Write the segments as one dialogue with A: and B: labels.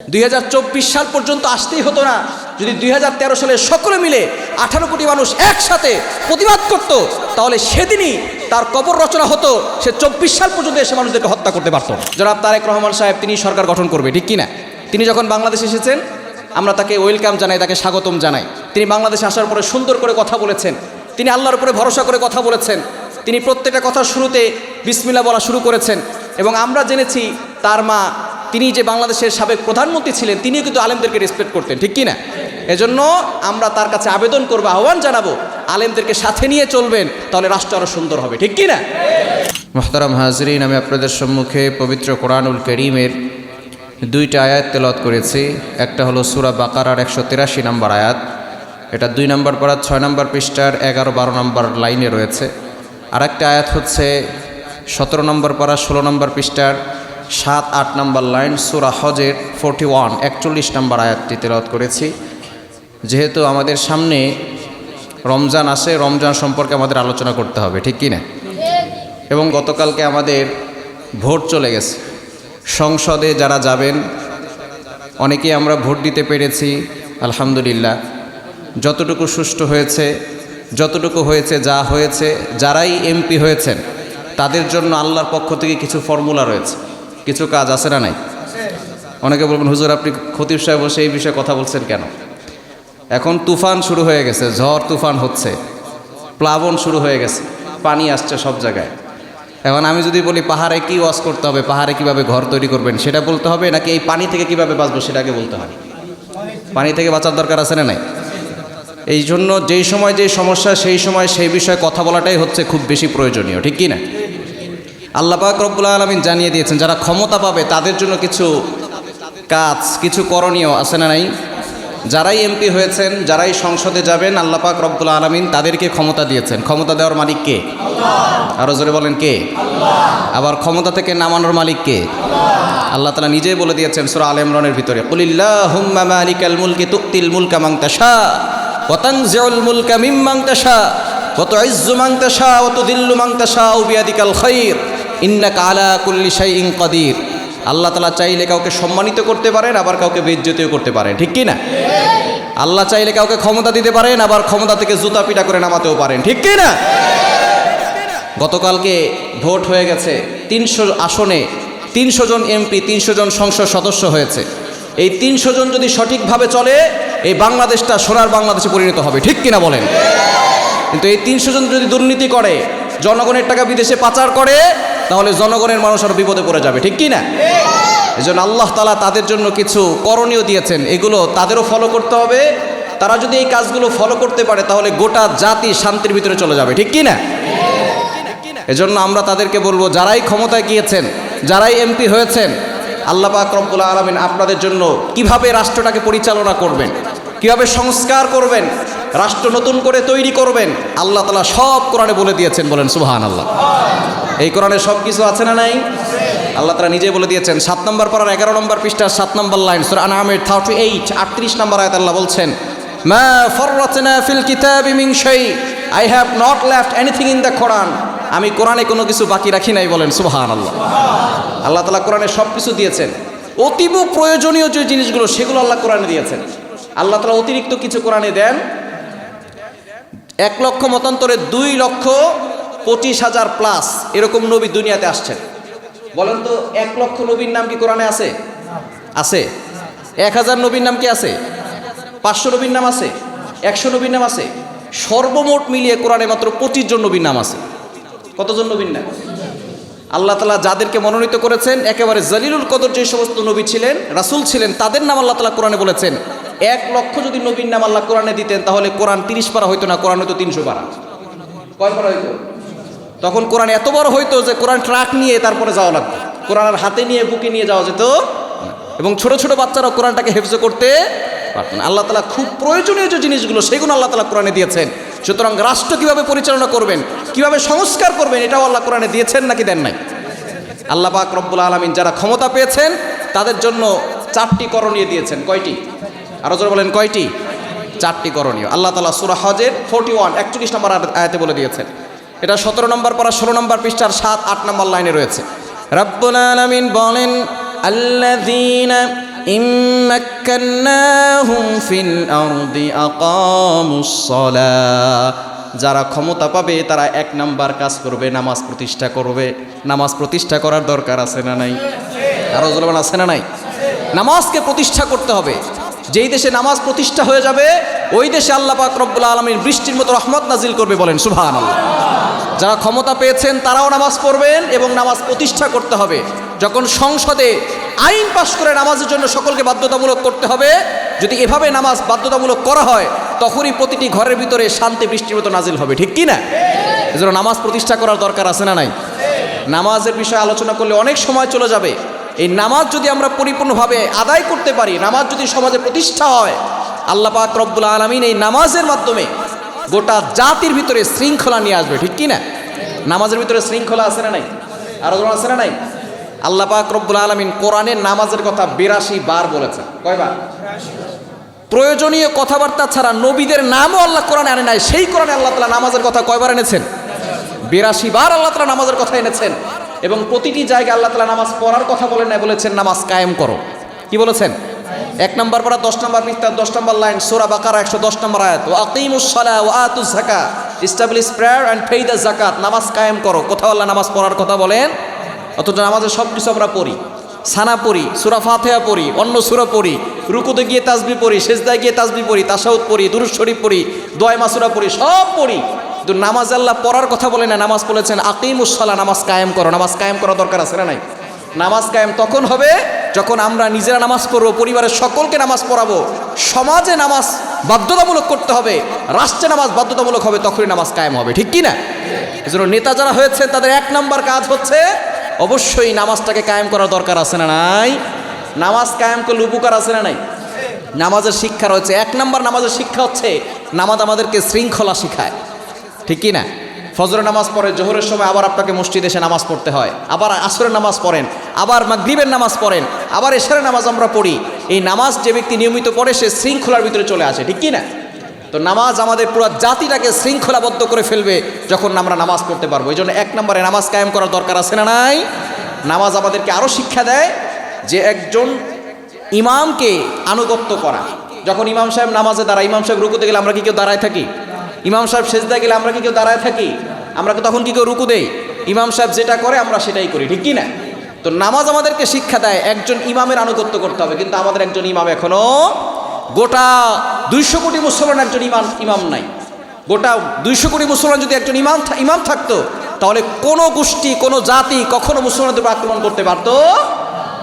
A: দুই হাজার চব্বিশ সাল পর্যন্ত আসতেই হতো না। যদি দুই হাজার তেরো সালে সকলে মিলে আঠারো কোটি মানুষ একসাথে প্রতিবাদ করত, তাহলে সেদিনই তার কবর রচনা হতো। সে চব্বিশ সাল পর্যন্ত এসে মানুষদেরকে হত্যা করতে পারত। জনাব তারেক রহমান সাহেব, তিনি সরকার গঠন করবে, ঠিক কিনা? তিনি যখন বাংলাদেশে এসেছেন, আমরা তাকে ওয়েলকাম জানাই, তাকে স্বাগতম জানাই। তিনি বাংলাদেশে আসার পরে সুন্দর করে কথা বলেছেন। তিনি আল্লাহর উপরে ভরসা করে কথা বলেছেন। তিনি প্রত্যেকটা কথা শুরুতে বিসমিল্লা বলা শুরু করেছেন। এবং আমরা জেনেছি তার মা তিনি যে বাংলাদেশের সাবেক প্রধানমন্ত্রী ছিলেন, তিনিও কিন্তু আলেমদেরকে রেসপেক্ট করতেন, ঠিক কি না এজন্য আমরা তার কাছে আবেদন করব, আহ্বান জানাব, আলেমদেরকে সাথে নিয়ে চলবেন, তাহলে রাষ্ট্র আরও সুন্দর হবে, ঠিক কি না
B: মোহতারাম হাজরিন, আমি আপনাদের সম্মুখে পবিত্র কোরআনুল করিমের দুইটা আয়াত তেলত করেছি। একটা হলো সুরা বাকারার একশো তিরাশি নম্বর আয়াত। এটা দুই নম্বর পড়া ছয় নম্বর পৃষ্ঠার, এগারো বারো নম্বর লাইনে রয়েছে। আর একটা আয়াত হচ্ছে সতেরো নম্বর পড়া ষোলো নম্বর পৃষ্ঠার সাত, আট নম্বর লাইন, সুরা হজের ফোরটি ওয়ান, একচল্লিশ নম্বর আয়াতটি তেলত করেছি। যেহেতু আমাদের সামনে রমজান আসে রমজান সম্পর্কে আমাদের আলোচনা করতে হবে, ঠিক কি না এবং গতকালকে আমাদের ভোট চলে গেছে। সংসদে যারা যাবেন, অনেকেই আমরা ভোট দিতে পেরেছি, আলহামদুলিল্লাহ। যতটুকু সুষ্ঠু হয়েছে, যতটুকু হয়েছে যা হয়েছে, যারাই এমপি হয়েছেন, তাদের জন্য আল্লাহর পক্ষ থেকে কিছু ফর্মুলা রয়েছে। কিছু কাজ আছে না নাই? অনেকে বলবেন, হুজুর, আপনি খতিব সাহেব বসে এই বিষয়ে কথা বলছেন কেন? এখন তুফান শুরু হয়ে গেছে, ঝড় তুফান হচ্ছে, প্লাবন শুরু হয়ে গেছে, পানি আসছে সব জায়গায়। এখন আমি যদি বলি, পাহাড়ে কি ওয়াশ করতে হবে, পাহাড়ে কীভাবে ঘর তৈরি করবেন, সেটা বলতে হবে, নাকি এই পানি থেকে কীভাবে বাঁচবো, সেটাকে বলতে হবে পানি থেকে বাঁচার দরকার আছে না নাই? এই জন্য যেই সময় যেই সমস্যা, সেই সময় সেই বিষয়ে কথা বলাটাই হচ্ছে খুব বেশি প্রয়োজনীয়, ঠিক কি না? আল্লাহ পাক রব্বুল আলমিন জানিয়ে দিয়েছেন, যারা ক্ষমতা পাবে তাদের জন্য কিছু কাজ, কিছু করণীয় আছে না নাই? যারাই এমপি হয়েছেন, যারাই সংসদে যাবেন, আল্লাহ পাক রব্বুল আলমিন তাদেরকে ক্ষমতা দিয়েছেন। ক্ষমতা দেওয়ার মালিক কে? আরও জোরে বলেন কে? আবার ক্ষমতা থেকে নামানোর মালিক কে? আল্লাহ তালা নিজেই বলে দিয়েছেন সুরা আল ইমরানের ভিতরে, কুলিল্লাহুম্মা মালিকাল মুলকি তুক্তিল মুলকা মান তাশা, ওয়া তানজিউল মুলকা বিয়াদিকাল খাইর। ইন্নাকা কালা কুল্লি শাইইন কাদির। আল্লাহ তালা চাইলে কাউকে সম্মানিত করতে পারেন, আবার কাউকে বেজ্জতিও করতে পারেন। ঠিক কি না? আল্লাহ চাইলে কাউকে ক্ষমতা দিতে পারেন, আবার ক্ষমতা থেকে জুতা পিটা করে নামাতেও পারেন। ঠিক কি না? গতকালকে ভোট হয়ে গেছে, তিনশো আসনে তিনশো জন এমপি, তিনশো জন সংসদ সদস্য হয়েছে। এই তিনশো জন যদি সঠিকভাবে চলে, এই বাংলাদেশটা সোনার বাংলাদেশে পরিণত হবে। ঠিক কিনা বলেন? কিন্তু এই তিনশো জন যদি দুর্নীতি করে জনগণের টাকা বিদেশে পাচার করে, তাহলে জনগণের মানুষ আরও বিপদে পড়ে যাবে, ঠিক কি না এই জন্য আল্লাহ তালা তাদের জন্য কিছু করণীয় দিয়েছেন, এগুলো তাদেরও ফলো করতে হবে। তারা যদি এই কাজগুলো ফলো করতে পারে, তাহলে গোটা জাতি শান্তির ভিতরে চলে যাবে, ঠিক কি না এজন্য আমরা তাদেরকে বলব, যারাই ক্ষমতায় গিয়েছেন, যারাই এমপি হয়েছেন, আল্লাহ পাক আলমিন আপনাদের জন্য কীভাবে রাষ্ট্রটাকে পরিচালনা করবেন, কীভাবে সংস্কার করবেন রাষ্ট্র নতুন করে তৈরি করবেন, আল্লাহ তালা সব কোরআনে বলে দিয়েছেন, বলেন সুবাহান আল্লাহ এই কোরআনে সব কিছু আছে না নাই? আল্লাহ তালা নিজে বলে দিয়েছেন, সাত নম্বর পড়ার এগারো নম্বর পৃষ্ঠার সাত নম্বর লাইন, সুরা আনামের থার্টি এইট, আটত্রিশ নম্বর আয়াত আল্লাহ বলছেন I have not left anything in the Quran আমি কোরআনে কোনো কিছু বাকি রাখি নাই, বলেন সুবাহান আল্লাহ আল্লাহ তালা কোরআনে সব কিছু দিয়েছেন। অতীব প্রয়োজনীয় যে জিনিসগুলো, সেগুলো আল্লাহ কোরআনে দিয়েছেন। আল্লাহ তালা অতিরিক্ত কিছু কোরআনে দেন এক লক্ষ মতান্তরে দুই লক্ষ পঁচিশ হাজার প্লাস এরকম নবী দুনিয়াতে আসছেন। বলেন তো, এক লক্ষ নবীর নাম কি কোরআনে আছে? আছে। এক হাজার নবীর নাম কি আছে? পাঁচশো নবীর নাম আছে? একশো নবীর নাম আছে? সর্বমোট মিলিয়ে কোরআনে মাত্র পঁচিশ জন নবীর নাম আছে। কতজন নবীর নাম? আল্লাহ তালা যাদেরকে মনোনীত করেছেন, একেবারে জলিলুল কদর যে সমস্ত নবী ছিলেন, রাসূল ছিলেন, তাদের নাম আল্লাহ তালা কোরআনে বলেছেন। এক লক্ষ যদি নবীর নাম আল্লাহ কোরআনে দিতেন, তাহলে কোরআন তিরিশ পারা হইতো না কোরআন হইতো তিনশো পারা। কয় পারা হইতো? তখন কোরআন এত বড় হইতো যে কোরআন ট্রাক নিয়ে তারপরে যাওয়া লাগতো। কোরআন হাতে নিয়ে বুকে নিয়ে যাওয়া যেত এবং ছোট ছোট বাচ্চারা কোরআনটাকে হেফজ করতে পারতেন আল্লাহ তালা খুব প্রয়োজনীয় যে জিনিসগুলো, সেগুলো আল্লাহ তালা কোরআনে দিয়েছেন। সুতরাং রাষ্ট্র কীভাবে পরিচালনা করবেন, কীভাবে সংস্কার করবেন, এটাও আল্লাহ কোরআনে দিয়েছেন নাকি দেন নাই? আল্লাহ পাক রব্বুল আলমিন যারা ক্ষমতা পেয়েছেন, তাদের জন্য চারটি করণীয় দিয়েছেন। কয়টি? আরো জোরে বলেন কয়টি চারটি করণীয় আল্লাহ তালা সুরা হজের ফোর্টি ওয়ান একচল্লিশ নম্বর আয়াতে বলে দিয়েছেন এটা সতেরো নম্বর পড়া ষোলো নম্বর পৃষ্ঠার সাত আট নম্বর লাইনে রয়েছে রব্বুল আলমিন বলেন আল্লাযীনা إن مكناهم في الأرض أقاموا الصلاة যারা ক্ষমতা পাবে তারা এক নাম্বার কাজ করবে নামাজ প্রতিষ্ঠা করবে নামাজ প্রতিষ্ঠা করার দরকার আছে না নাই আরো জলবান আছে না নাই নামাজকে প্রতিষ্ঠা করতে হবে যেই দেশে নামাজ প্রতিষ্ঠা হয়ে যাবে, ওই দেশে আল্লাহ পাক রব্বুল আলমীর বৃষ্টির মতো রহমত নাজিল করবে বলেন সুভান যারা ক্ষমতা পেয়েছেন, তারাও নামাজ পড়বেন এবং নামাজ প্রতিষ্ঠা করতে হবে। যখন সংসদে আইন পাশ করে নামাজের জন্য সকলকে বাধ্যতামূলক করতে হবে, যদি এভাবে নামাজ বাধ্যতামূলক করা হয়, তখনই প্রতিটি ঘরের ভিতরে শান্তি বৃষ্টির মতো নাজিল হবে, ঠিক কি না? এজন্য নামাজ প্রতিষ্ঠা করার দরকার আছে না নাই? নামাজের বিষয়ে আলোচনা করলে অনেক সময় চলে যাবে। এই নামাজ যদি আমরা পরিপূর্ণভাবে আদায় করতে পারি, নামাজ যদি সমাজে প্রতিষ্ঠা হয়, আল্লাহ পাক রব্বুল আলমিন এই নামাজের মাধ্যমে গোটা জাতির ভিতরে শৃঙ্খলা নিয়ে আসবে, ঠিক কি না? নামাজের ভিতরে শৃঙ্খলা আছে না নাই? আরও আছে না নাই? আল্লাহ পাক রব্বুল আলমিন কোরআনের নামাজের কথা বিরাশি বার বলেছেন। কয়বার? প্রয়োজনীয় কথাবার্তা ছাড়া নবীদের নামও আল্লাহ কোরআনে আনে নাই, সেই কোরআনে আল্লাহ তালা নামাজের কথা কয়বার এনেছেন? বিরাশি বার আল্লাহ তালা নামাজের কথা এনেছেন। এবং প্রতিটি জায়গায় আল্লাহ তালা নামাজ পড়ার কথা বলেন নাই, বলেছেন, নামাজ কায়েম করো। কি বলেছেন? এক নম্বর পড়া দশ নম্বর পৃষ্ঠা দশ নম্বর লাইন, সোরা বাকারা একশো দশ নম্বর আয়াত ও আকিমুসলা ও আতু জাকা establish prayer and pay the zakat নামাজ কায়েম করো। কোথাও আল্লাহ নামাজ পড়ার কথা বলেন, অথচ নামাজের সব কিছু আমরা পড়ি। সানা পড়ি, সুরা ফাতেহা পড়ি, অন্য সুরা পড়ি, রুকুতে গিয়ে তাসবি পড়ি, সেজদায় গিয়ে তাসবি পড়ি, তাসাউদ পড়ি দুরুজ শরীফ পড়ি দোয় মাসুরা পড়ি, সব পড়ি। কিন্তু নামাজ আল্লাহ পড়ার কথা বলে না, নামাজ বলেছেন আকিমুসলা নামাজ কায়েম করো, নামাজ কায়েম করা দরকার আছে না নাই? নামাজ কায়েম তখন হবে যখন আমরা নিজেরা নামাজ পড়ব, পরিবারের সকলকে নামাজ পড়াবো, সমাজে নামাজ বাধ্যতামূলক করতে হবে, রাষ্ট্রে নামাজ বাধ্যতামূলক হবে, তখনই নামাজ কায়েম হবে, ঠিক কি না এজন্য নেতা যারা হয়েছে, তাদের এক নম্বর কাজ হচ্ছে অবশ্যই নামাজটাকে কায়েম করার দরকার আছে না নাই? নামাজ কায়েম করলে উপকার আছে না নাই? নামাজের শিক্ষা রয়েছে, এক নম্বর নামাজের শিক্ষা হচ্ছে, নামাজ আমাদেরকে শৃঙ্খলা শিখায়। ঠিক কি না ফজরের নামাজ পড়ে, জোহরের সময় আবার আপনাকে মসজিদে এসে নামাজ পড়তে হয়। আবার আসরের নামাজ পড়েন, আবার মাগরিবের নামাজ পড়েন, আবার এশারের নামাজ আমরা পড়ি। এই নামাজ যে ব্যক্তি নিয়মিত পড়ে, সে শৃঙ্খলার ভিতরে চলে আসে, ঠিক কি না তো নামাজ আমাদের পুরো জাতিটাকে শৃঙ্খলাবদ্ধ করে ফেলবে যখন আমরা নামাজ পড়তে পারব। এই জন্য এক নম্বরে নামাজ কায়েম করার দরকার আছে না নাই? নামাজ আমাদেরকে আরও শিক্ষা দেয় যে একজন ইমামকে আনুগত্য করা। যখন ইমাম সাহেব নামাজে দাঁড়ায়, ইমাম সাহেব রুকুতে গেলে আমরা কি কেউ দাঁড়ায় থাকি? ইমাম সাহেব সেজদায় গেলে আমরা কি কেউ দাঁড়ায় থাকি? আমরা তখন কি কেউ রুকু দেই? ইমাম সাহেব যেটা করে, আমরা সেটাই করি, ঠিক কি না? তো নামাজ আমাদেরকে শিক্ষা দেয়, একজন ইমামের আনুগত্য করতে হবে, কিন্তু আমাদের একজন ইমাম এখনও গোটা দুইশো কোটি মুসলমান একজন ইমাম ইমাম নাই। গোটা দুইশো কোটি মুসলমান যদি একজন ইমাম ইমাম থাকতো, তাহলে কোনো গোষ্ঠী, কোনো জাতি কখনো মুসলমানদের উপর আক্রমণ করতে পারতো?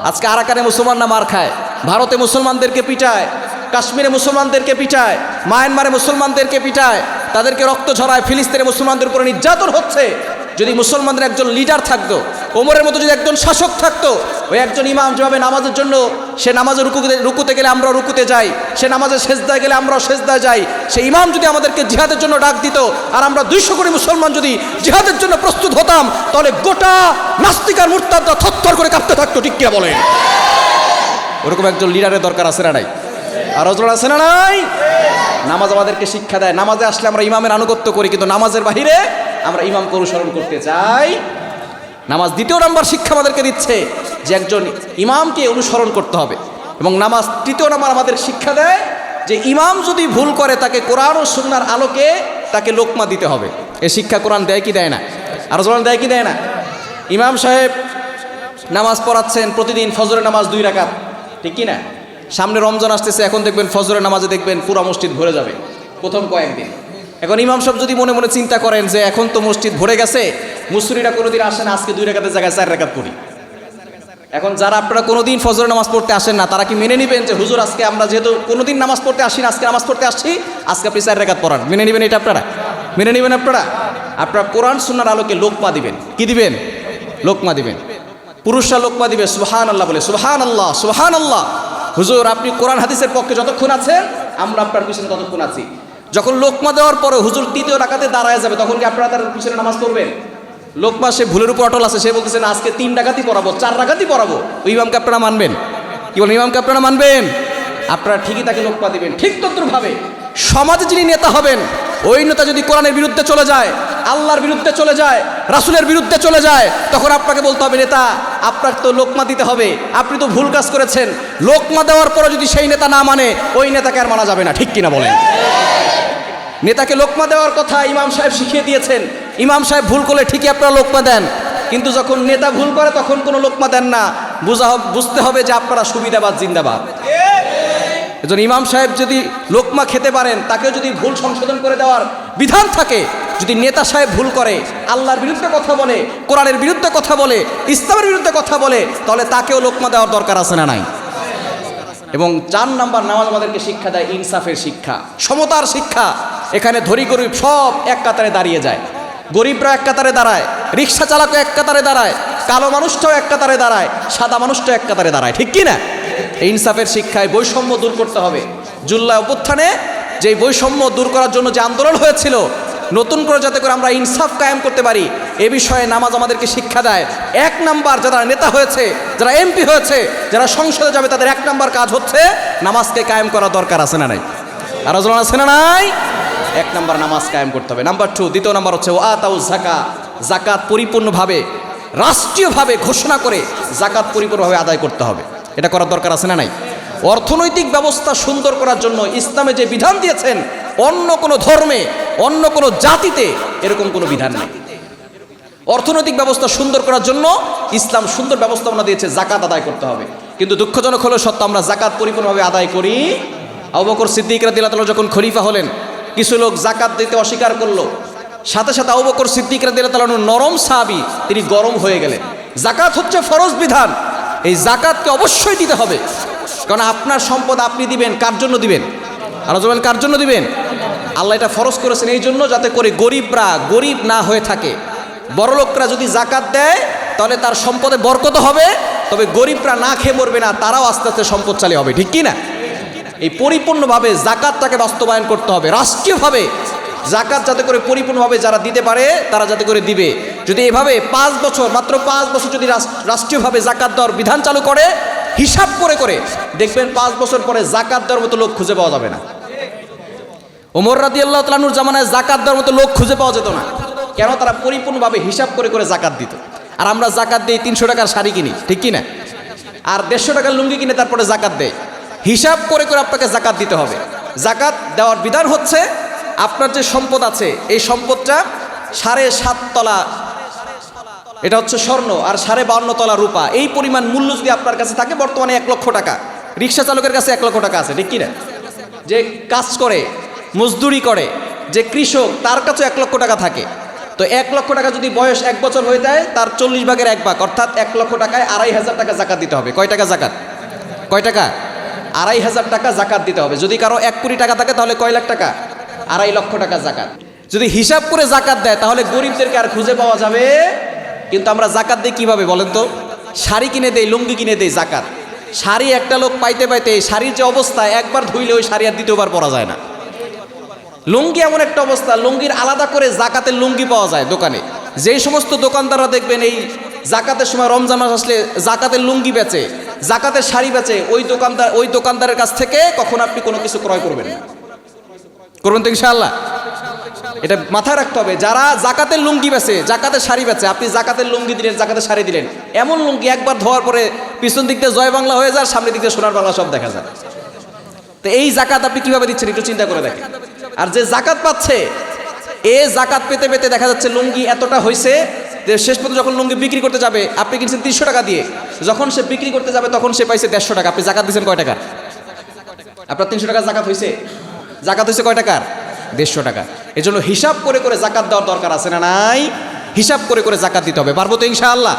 B: আজকে আরাকানে মুসলমানরা মার খায়, ভারতে মুসলমানদেরকে পিটায়, কাশ্মীরে মুসলমানদেরকে পিটায়, মায়ানমারে মুসলমানদেরকে পিটায় তাদেরকে রক্ত ঝরায় ফিলিস্তিনে মুসলমানদের উপরে নির্যাতন হচ্ছে। যদি মুসলমানদের একজন লিডার থাকতো, ওমরের মতো যদি একজন শাসক থাকতো, ওই একজন ইমাম যেভাবে নামাজের জন্য সে নামাজে রুকুতে রুকুতে গেলে আমরা রুকুতে যাই, সে নামাজে সেজদায় গেলে আমরাও সেজদায় যাই, সে ইমাম যদি আমাদেরকে জিহাদের জন্য ডাক দিত, আর আমরা দুইশো কোটি মুসলমান যদি জিহাদের জন্য প্রস্তুত হতাম, তাহলে গোটা নাস্তিকার মুরতাদা থরথর করে কাঁপতে থাকতো, ঠিক কিনা বলে ওরকম একজন লিডারের দরকার আছে না নাই? আর হজরত আছে না নাই? নামাজ আমাদেরকে শিক্ষা দেয়। নামাজে আসলে আমরা ইমামের আনুগত্য করি, কিন্তু নামাজের বাহিরে আমরা ইমামকে অনুসরণ করতে চাই। নামাজ দ্বিতীয় নাম্বার শিক্ষা আমাদেরকে দিচ্ছে যে একজন ইমামকে অনুসরণ করতে হবে। এবং নামাজ তৃতীয় নাম্বার আমাদের শিক্ষা দেয় যে ইমাম যদি ভুল করে, তাকে কোরআন ও সুন্নার আলোকে তাকে লোকমা দিতে হবে। এ শিক্ষা কোরআন দেয় কি দেয় না? আর জোরান দেয় কি দেয় না? ইমাম সাহেব নামাজ পড়াচ্ছেন, প্রতিদিন ফজরের নামাজ দুই রাকাত। ঠিক কি না? সামনে রমজান আসতেছে, এখন দেখবেন ফজরের নামাজে দেখবেন পুরো মসজিদ ভরে যাবে, প্রথম কয়েকদিন। এখন ইমাম সাহেব যদি মনে মনে চিন্তা করেন যে এখন তো মসজিদ ভরে গেছে মুসুরিরা কোনোদিন আসেন আজকে দুই রেখাতের জায়গায় চার রেখাত পড়ি। এখন যারা আপনারা কোনোদিন ফজরের নামাজ পড়তে আসেন না, তারা কি মেনে নেবেন যে, হুজুর, আজকে আমরা যেহেতু কোনোদিন নামাজ পড়তে আসি না, আজকে নামাজ পড়তে আসছি, আজকে আপনি চার রেখাত পড়ান। মেনে নেবেন এটা আপনারা? মেনে নেবেন আপনারা? আপনারা কোরআন সুন্নার আলোকে লোকমা দিবেন। কি দিবেন? লোকমা দিবেন। পুরুষরা লোকমা দিবে সুহান আল্লাহ বলে সুহান আল্লাহ সুহান আল্লাহ হুজুর, আপনি কোরআন হাদিসের পক্ষে যতক্ষণ আছেন, আমরা আপনার পিছনে ততক্ষণ আছি। যখন লোকমা দেওয়ার পরে হুজুর তৃতীয় রাকাতে দাঁড়ায় যাবে, তখন কি আপনারা তার পিছনে নামাজ পড়বেন? লোকমা সে ভুলের উপর অটল আছে, সে বলতেছে, না, আজকে তিন ডাকাতি পড়াবো, চার ডাকাতি পড়াবো। ওই ইমামকে আপনারা মানবেন? কি বলেন, ইমামকে আপনারা মানবেন? আপনারা ঠিকই তাকে লোকমা দিবেন, ঠিক তদ্রুপভাবে। সমাজে যিনি নেতা হবেন,
A: ওই নেতা যদি কোরআনের বিরুদ্ধে চলে যায় আল্লাহর বিরুদ্ধে চলে যায়, রাসুলের বিরুদ্ধে চলে যায়, তখন আপনাকে বলতে হবে, নেতা, আপনার তো লোকমা দিতে হবে, আপনি তো ভুল কাজ করেছেন। লোকমা দেওয়ার পরে যদি সেই নেতা না মানে ওই নেতাকে আর মানা যাবে না, ঠিক কিনা বলেন? নেতাকে লোকমা দেওয়ার কথা ইমাম সাহেব শিখিয়ে দিয়েছেন। ইমাম সাহেব ভুল করলে ঠিকই আপনারা লোকমা দেন। কিন্তু যখন নেতা ভুল করে, তখন কোনো লোকমা দেন না। বুঝা বুঝতে হবে যে আপনারা সুবিধাবাদ, জিন্দাবাদ। এজন্য ইমাম সাহেব যদি লোকমা খেতে পারেন, তাকেও যদি ভুল সংশোধন করে দেওয়ার বিধান থাকে যদি নেতা সাহেব ভুল করে, আল্লাহর বিরুদ্ধে কথা বলে, কোরআনের বিরুদ্ধে কথা বলে, ইসলামের বিরুদ্ধে কথা বলে, তাহলে তাকেও লোকমা দেওয়ার দরকার আছে না নাই? এবং চার নাম্বার নামাজ আমাদেরকে শিক্ষা দেয় ইনসাফের শিক্ষা, সমতার শিক্ষা। এখানে ধরি গরিব সব এক কাতারে দাঁড়িয়ে যায়। গরিবরা এক কাতারে দাঁড়ায়, রিক্সা চালকও এক কাতারে দাঁড়ায়, কালো মানুষটাও এক কাতারে দাঁড়ায়, সাদা মানুষটাও এক কাতারে দাঁড়ায়, ঠিক কি না? ইনসাফের শিক্ষায় বৈষম্য দূর করতে হবে। জুল্লা অভ্যুত্থানে যে বৈষম্য দূর করার জন্য যে আন্দোলন হয়েছিল নতুন করে যাতে করে আমরা ইনসাফ কায়েম করতে পারি, এ বিষয়ে নামাজ আমাদেরকে শিক্ষা দেয়। এক নাম্বার যারা নেতা হয়েছে, যারা এমপি হয়েছে, যারা সংসদে যাবে, তাদের এক নাম্বার কাজ হচ্ছে নামাজকে কায়েম করা দরকার আছে না নাই? আরও আছে না নাই? এক নাম্বার নামাজ কায়েম করতে হবে। নাম্বার টু দ্বিতীয় নাম্বার হচ্ছে ও আতাউ জাকা জাকাত পরিপূর্ণভাবে, রাষ্ট্রীয়ভাবে ঘোষণা করে জাকাত পরিপূর্ণভাবে আদায় করতে হবে। এটা করার দরকার আছে না নাই? অর্থনৈতিক ব্যবস্থা সুন্দর করার জন্য ইসলামে যে বিধান দিয়েছেন, অন্য কোনো ধর্মে অন্য কোনো জাতিতে এরকম কোনো বিধান নেই। অর্থনৈতিক ব্যবস্থা সুন্দর করার জন্য ইসলাম সুন্দর ব্যবস্থাপনা দিয়েছে জাকাত আদায় করতে হবে। কিন্তু দুঃখজনক হলো, সত্য, আমরা জাকাত পরিপূর্ণভাবে আদায় করি। আবকর সিদ্দিক রাদিল্লাহ যখন খলিফা হলেন, কিছু লোক জাকাত দিতে অস্বীকার করল। সাথে সাথে আবকর সিদ্দিক রাদিল্লাহ নরম সাহাবি তিনি গরম হয়ে গেলেন। জাকাত হচ্ছে ফরজ বিধান, এই জাকাতকে অবশ্যই দিতে হবে। কারণ আপনার সম্পদ আপনি দিবেন, কার জন্য দিবেন? বলেন, কার জন্য দিবেন? আল্লাহ এটা ফরজ করেছেন এই জন্য যাতে করে গরিবরা গরিব না হয়ে থাকে। বড়লোকরা যদি জাকাত দেয়, তাহলে তার সম্পদে বরকত হবে, তবে গরিবরা না খেয়ে মরবে না, তারাও আস্তে আস্তে সম্পদশালী হবে, ঠিক কি না? এই পরিপূর্ণভাবে জাকাতটাকে বাস্তবায়ন করতে হবে, রাষ্ট্রীয়ভাবে জাকাত যাতে করে পরিপূর্ণভাবে যারা দিতে পারে, তারা যাতে করে দিবে। যদি এভাবে পাঁচ বছর, মাত্র পাঁচ বছর যদি রাষ্ট্রীয়ভাবে জাকাত দেওয়ার বিধান চালু করে, হিসাব করে করে, দেখবেন পাঁচ বছর পরে জাকাত দেওয়ার মতো লোক খুঁজে পাওয়া যাবে না। ওমর রাদি আল্লাহ তালানুর জামানায় জাকাত দেওয়ার মতো লোক খুঁজে পাওয়া যেত না। কেন? তারা পরিপূর্ণভাবে হিসাব করে করে জাকাত দিত। আর আমরা জাকাত দিই তিনশো টাকার শাড়ি কিনি, ঠিক কি না আর দেড়শো টাকার লুঙ্গি কিনে তারপরে জাকাত দেয়। হিসাব করে করে আপনাকে জাকাত দিতে হবে। জাকাত দেওয়ার বিধান হচ্ছে, আপনার যে সম্পদ আছে, এই সম্পদটা সাড়ে সাত তলা, এটা হচ্ছে স্বর্ণ আর সাড়ে বাউন্ন তলা রূপা। এই পরিমাণ মূল্য যদি আপনার কাছে থাকে, বর্তমানে এক লক্ষ টাকা। রিক্সা চালকের কাছে এক লক্ষ টাকা আছে, ঠিক কিনা? যে কাজ করে মজদুরি করে যে কৃষক, তার কাছে এক লক্ষ টাকা থাকে। তো এক লক্ষ টাকা যদি বয়স এক বছর হয়ে যায়, তার চল্লিশ ভাগের এক ভাগ, অর্থাৎ এক লক্ষ টাকায় আড়াই হাজার টাকা জাকাত দিতে হবে। কয় টাকা জাকাত? কয় টাকা? আড়াই হাজার টাকা জাকাত দিতে হবে। যদি কারও এক কোটি টাকা থাকে, তাহলে কয় লাখ টাকা? আড়াই লক্ষ টাকা জাকাত। যদি হিসাব করে জাকাত দেয়, তাহলে গরিবদেরকে আর খুঁজে পাওয়া যাবে? কিন্তু আমরা জাকাত দিই কীভাবে বলেন তো? শাড়ি কিনে দেই, লুঙ্গি কিনে দেই, জাকাত। শাড়ি একটা লোক পাইতে পাইতে শাড়ির যে অবস্থা, একবার ধুইলে ওই শাড়ি আর দ্বিতীয়বার পরা যায় না। লুঙ্গি এমন একটা অবস্থা, লুঙ্গির আলাদা করে জাকাতের লুঙ্গি পাওয়া যায় দোকানে। যেই সমস্ত দোকানদাররা দেখবেন এই জাকাতের সময় রমজান মাস আসলে জাকাতের লুঙ্গি বেচে, জাকাতের শাড়ি বেচে, ওই দোকানদার, ওই দোকানদারের কাছ থেকে কখন আপনি কোনো কিছু ক্রয় করবেন না। করবেন তো ইনশাআল্লাহ? এটা মাথায় রাখতে হবে, যারা জাকাতের লুঙ্গি বেচে, জাকাতের শাড়ি বেচে, আপনি জাকাতের লুঙ্গি দিলেন, জাকাতের শাড়ি দিলেন, এমন লুঙ্গি একবার ধোয়ার পরে পিছন দিক দিয়ে জয় বাংলা হয়ে যায়, সামনের দিক দিয়ে সোনার বাংলা সব দেখা যায়। তো এই জাকাত আপনি কীভাবে দিচ্ছেন একটু চিন্তা করে দেখেন। আর যে জাকাত পাচ্ছে, এ জাকাত পেতে পেতে দেখা যাচ্ছে লুঙ্গি এতটা হয়েছে যে শেষ পর্যন্ত যখন লুঙ্গি বিক্রি করতে যাবে, আপনি কিনছেন তিনশো টাকা দিয়ে। যখন সে বিক্রি করতে যাবে, তখন সে পাইছে দেড়শো টাকা। আপনি জাকাত দিয়েছেন কয় টাকা আপনার তিনশো টাকা জাকাত হয়েছে জাকাত হয়েছে কয় টাকার? দেড়শো টাকা। এজন্য হিসাব করে করে জাকাত দেওয়ার দরকার আছে না নাই? হিসাব করে করে জাকাত দিতে হবে। পারব তো ইনশাআল্লাহ।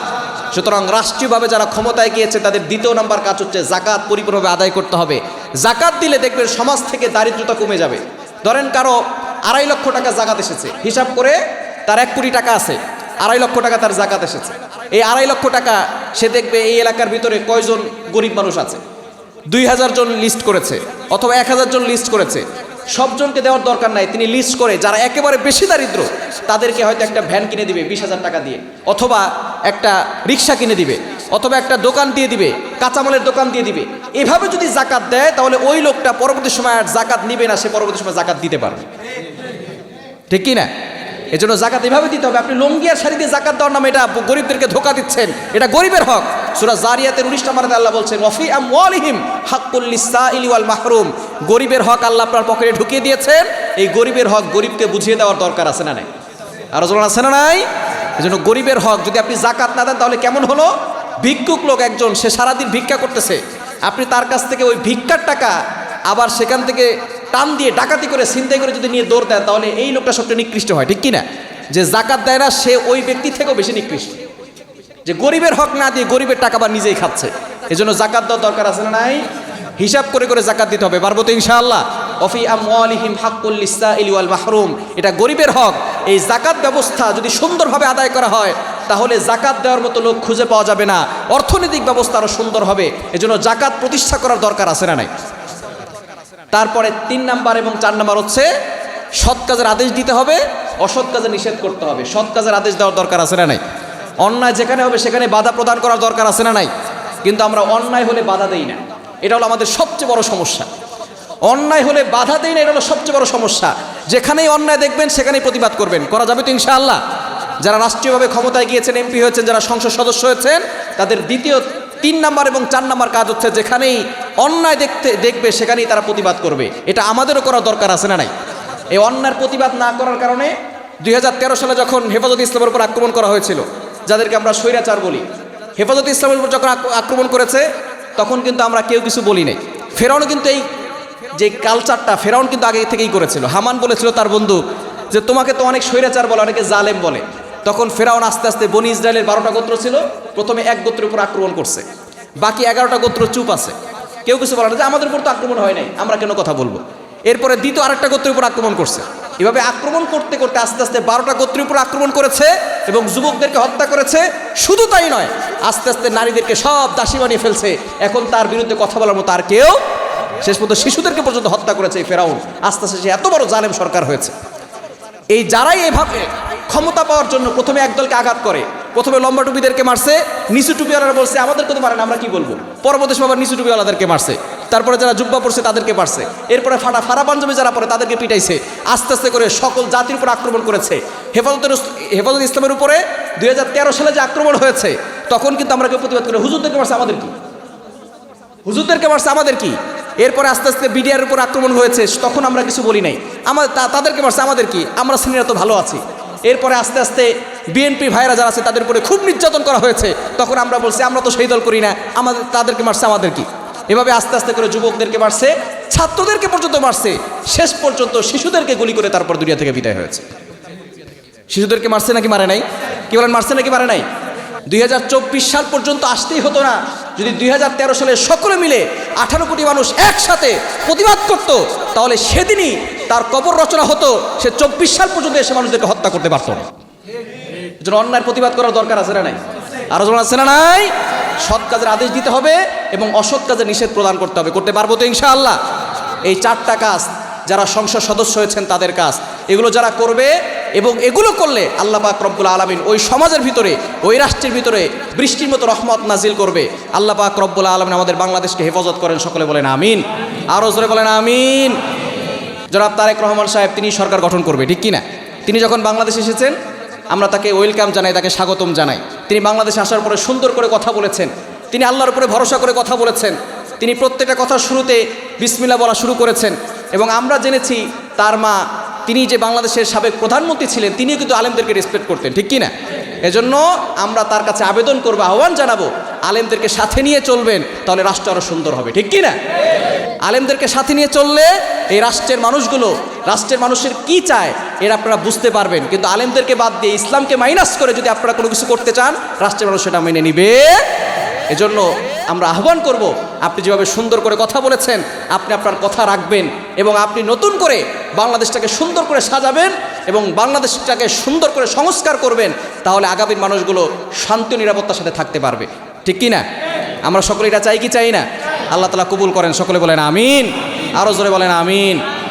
A: সুতরাং রাষ্ট্রীয়ভাবে যারা ক্ষমতায় গিয়েছে, তাদের দ্বিতীয় নাম্বার কাজ হচ্ছে জাকাত পরিপূর্ণভাবে আদায় করতে হবে। জাকাত দিলে দেখবেন সমাজ থেকে দারিদ্রতা কমে যাবে। ধরেন কারও আড়াই লক্ষ টাকা জাকাত এসেছে, হিসাব করে তার এক কোটি টাকা আছে, আড়াই লক্ষ টাকা তার জাকাত এসেছে। এই আড়াই লক্ষ টাকা সে দেখবে এই এলাকার ভিতরে কয়জন গরিব মানুষ আছে? দুই হাজার জন লিস্ট করেছে অথবা এক হাজার জন লিস্ট করেছে। সবজনকে দেওয়ার দরকার নাই, তিনি লিস্ট করে যারা একেবারে বেশি দারিদ্র, তাদেরকে হয়তো একটা ভ্যান কিনে দিবে বিশ হাজার টাকা দিয়ে, অথবা একটা রিক্সা কিনে দিবে। অথবা একটা দোকান দিয়ে দিবে, কাঁচামালের দোকান দিয়ে দিবে। এভাবে যদি জাকাত দেয়, তাহলে ওই লোকটা পরবর্তী সময় আর জাকাত নিবে না, সে পরবর্তী সময় জাকাত দিতে পারবে। ঠিক কি না এজন্য জাকাত এভাবে দিতে হবে। আপনি লঙ্গি আর শাড়ি দিয়ে জাকাত দেওয়ার নামে এটা গরিবদেরকে ধোকা দিচ্ছেন। এটা গরিবের হক। সুরা জারিয়াতের উনিশ নম্বর আল্লাহ বলছেন ওয়াফি আমওয়ালিহিম হাক্কুল্লিসা ইলিওয়াল মাহরুম। গরিবের হক আল্লাহ আপনার পকেটে ঢুকিয়ে দিয়েছেন। এই গরিবের হক গরিবকে বুঝিয়ে দেওয়ার দরকার আছে না নাই? আরও জন আছে না নাই? এজন্য গরিবের হক যদি আপনি জাকাত না দেন, তাহলে কেমন হলো? ভিক্ষুক লোক একজন, সে সারাদিন ভিক্ষা করতেছে। আপনি তার কাছ থেকে ওই ভিক্ষার টাকা আবার সেখান থেকে টান দিয়ে ডাকাতি করে, ছিনতাই করে যদি নিয়ে দৌড় দেয় তাহলে এই লোকটা সবচেয়ে নিকৃষ্ট হয়, ঠিক কি না যে জাকাত দেয় না, সে ওই ব্যক্তি থেকেও বেশি নিকৃষ্ট। যে গরিবের হক না দিয়ে গরিবের টাকা আবার নিজেই খাচ্ছে। এজন্য জাকাত দেওয়ার দরকার আছে না নাই? হিসাব করে করে জাকাত দিতে হবে, পারব তো ইনশাআল্লাহ? অফি হাক্কুল ইসরাইলি ওয়াল মাহরুম। এটা গরিবের হক। এই জাকাত ব্যবস্থা যদি সুন্দরভাবে আদায় করা হয় তাহলে জাকাত দেওয়ার মতো লোক খুঁজে পাওয়া যাবে না। অর্থনৈতিক ব্যবস্থা আরও সুন্দর হবে। এজন্য জাকাত প্রতিষ্ঠা করার দরকার আছে না নাই? তারপরে তিন নাম্বার এবং চার নাম্বার হচ্ছে, সৎ কাজের আদেশ দিতে হবে, অসৎ কাজে নিষেধ করতে হবে। সৎ কাজের আদেশ দেওয়ার দরকার আছে না নাই? অন্যায় যেখানে হবে সেখানে বাধা প্রদান করার দরকার আছে না নাই? কিন্তু আমরা অন্যায় হলে বাধা দেই না। এটা হলো আমাদের সবচেয়ে বড় সমস্যা। অন্যায় হলে বাধা দেই না, এটা হলো সবচেয়ে বড় সমস্যা। যেখানেই অন্যায় দেখবেন, সেখানেই প্রতিবাদ করবেন। করা যাবে তো ইনশাআল্লাহ? যারা রাষ্ট্রীয়ভাবে ক্ষমতায় গিয়েছেন, এমপি হয়েছেন, যারা সংসদ সদস্য হয়েছেন, তাদের দ্বিতীয় তিন নাম্বার এবং চার নাম্বার কাজ হচ্ছে যেখানেই অন্যায় দেখতে, দেখবে, সেখানেই তারা প্রতিবাদ করবে। এটা আমাদেরও করার দরকার আছে না নাই? এই অন্যায়ের প্রতিবাদ না করার কারণে দুই হাজার তেরো সালে যখন হেফাজত ইসলামের উপর আক্রমণ করা হয়েছিল, যাদেরকে আমরা স্বৈরাচার বলি, হেফাজত ইসলামের উপর যখন আক- আক্রমণ করেছে, তখন কিন্তু আমরা কেউ কিছু বলি নাই। ফেরাউনও কিন্তু এই যে কালচারটা ফেরাউন কিন্তু আগে থেকেই করেছিল। হামান বলেছিল তার বন্ধু যে, তোমাকে তো অনেক স্বৈরাচার বলে, অনেকে জালেম বলে। তখন ফেরাউন আস্তে আস্তে বনি ইসরায়েলের বারোটা গোত্র ছিল। প্রথমে এক গোত্রের উপর আক্রমণ করছে। বাকি এগারোটা গোত্র চুপ আছে। কেউ কিছু বলে না যে আমাদের উপর তো আক্রমণ হয় নাই, আমরা কেন কথা বলব? এরপরে দ্বিতীয় আরেকটা গোত্রের উপর আক্রমণ করছে। এভাবে আক্রমণ করতে করতে আস্তে আস্তে বারোটা গোত্রের উপর আক্রমণ করেছে এবং যুবকদেরকে হত্যা করেছে। শুধু তাই নয়, আস্তে আস্তে নারীদেরকে সব দাসী বানিয়ে ফেলছে। এখন তার বিরুদ্ধে কথা বলার মতো আর কেউ শেষ পর্যন্ত শিশুদেরকে পর্যন্ত হত্যা করেছে এই ফেরাউন। আস্তে আস্তে সে এত বড় জালেম সরকার হয়েছে। এই যারাই এভাবে ক্ষমতা পাওয়ার জন্য প্রথমে একদলকে আঘাত করে। প্রথমে লম্বা টুপিদেরকে মারছে, নিচু টুপিওয়ালারা বলছে, আমাদেরকে তো মারেন, আমরা কি বলব? পরবর্তী সময় আবার নিচু টুপিওয়ালাদেরকে মারছে। তারপরে যারা জুব্বা পড়ছে তাদেরকে মারছে। এরপরে ফাটা ফারা পাঞ্জাবি যারা পরে, তাদেরকে পিটাইছে। আস্তে আস্তে করে সকল জাতির উপর আক্রমণ করেছে। হেফাজতের হেফাজত ইসলামের উপরে দুই হাজার তেরো সালে যে আক্রমণ হয়েছে, তখন কিন্তু আমরা কেউ প্রতিবাদ করে হুজুরদেরকে মারছে আমাদের কি? হুজুরদেরকে মারছে আমাদের কি? এরপরে আস্তে আস্তে বিডিআর উপর আক্রমণ হয়েছে, তখন আমরা কিছু বলি নাই। আমাদের তা- তাদেরকে মারছে আমাদের কি? আমরা সিনিয়র তো ভালো আছি। এরপরে আস্তে আস্তে বিএনপি ভাইরা যারা আছে, তাদের উপরে খুব নির্যাতন করা হয়েছে। তখন আমরা বলছি, আমরা তো সেই দল করি না। আমাদের, তাদেরকে মারছে আমাদের কি? এভাবে আস্তে আস্তে করে যুবকদেরকে মারছে, ছাত্রদেরকে পর্যন্ত মারছে। শেষ পর্যন্ত শিশুদেরকে গুলি করে তারপর দুনিয়া থেকে বিদায় হয়েছে। শিশুদেরকে মারছে নাকি মারে নাই? কি বলেন, মারছে নাকি মারে নাই? দুই হাজার চব্বিশ সাল পর্যন্ত আসতেই হতো না। যদি দুই হাজার তেরো সালে সকলে মিলে আঠারো কোটি মানুষ একসাথে প্রতিবাদ করত, তাহলে সেদিনই তার কবর রচনা হতো, সে চব্বিশ সাল পর্যন্ত এসে মানুষদেরকে হত্যা করতে পারত। না অন্যায়ের প্রতিবাদ করার দরকার আছে না নাই? আরও জন আছে না নাই? সৎ কাজের আদেশ দিতে হবে এবং অসৎ কাজের নিষেধ প্রদান করতে হবে। করতে পারব তো ইনশাআল্লাহ। এই চারটা কাজ, যারা সংসদ সদস্য হয়েছেন তাদের কাজ, এগুলো যারা করবে এবং এগুলো করলে আল্লাহ পাক রব্বুল আলমিন ওই সমাজের ভিতরে, ওই রাষ্ট্রের ভিতরে বৃষ্টির মতো রহমত নাজিল করবে। আল্লাহ পাক রব্বুল আলমিন আমাদের বাংলাদেশকে হেফাজত করেন সকলে বলেন আমিন। আরও জোরে বলেন আমিন। জনাব তারেক রহমান সাহেব, তিনি সরকার গঠন করবে, ঠিক কি না তিনি যখন বাংলাদেশে এসেছেন, আমরা তাকে ওয়েলকাম জানাই, তাকে স্বাগতম জানাই। তিনি বাংলাদেশে আসার পরে সুন্দর করে কথা বলেছেন। তিনি আল্লাহর উপরে ভরসা করে কথা বলেছেন। তিনি প্রত্যেকটা কথা শুরুতে বিসমিল্লা বলা শুরু করেছেন। এবং আমরা জেনেছি তার মা তিনি যে বাংলাদেশের সাবেক প্রধানমন্ত্রী ছিলেন, তিনিও কিন্তু আলেমদেরকে রেসপেক্ট করতেন, ঠিক কি না এজন্য আমরা তার কাছে আবেদন করব, আহ্বান জানাব, আলেমদেরকে সাথে নিয়ে চলবেন, তাহলে রাষ্ট্র আরও সুন্দর হবে, ঠিক কি না আলেমদেরকে সাথে নিয়ে চললে এই রাষ্ট্রের মানুষগুলো, রাষ্ট্রের মানুষের কি চায়, এর আপনারা বুঝতে পারবেন, কিন্তু আলেমদেরকে বাদ দিয়ে ইসলামকে মাইনাস করে যদি আপনারা কোনো কিছু করতে চান, রাষ্ট্রের মানুষ সেটা মেনে নিবে। এজন্য আমরা আহ্বান করব, আপনি যেভাবে সুন্দর করে কথা বলেছেন, আপনি আপনার কথা রাখবেন এবং আপনি নতুন করে বাংলাদেশটাকে সুন্দর করে সাজাবেন এবং বাংলাদেশটাকে সুন্দর করে সংস্কার করবেন, তাহলে আগামীর মানুষগুলো শান্তি নিরাপত্তার সাথে থাকতে পারবে। ঠিক কি না আমরা সকলে এটা চাই কি চাই না? আল্লাহ তালা কবুল করেন, সকলে বলেন আমিন। আরও জোরে বলেন আমিন।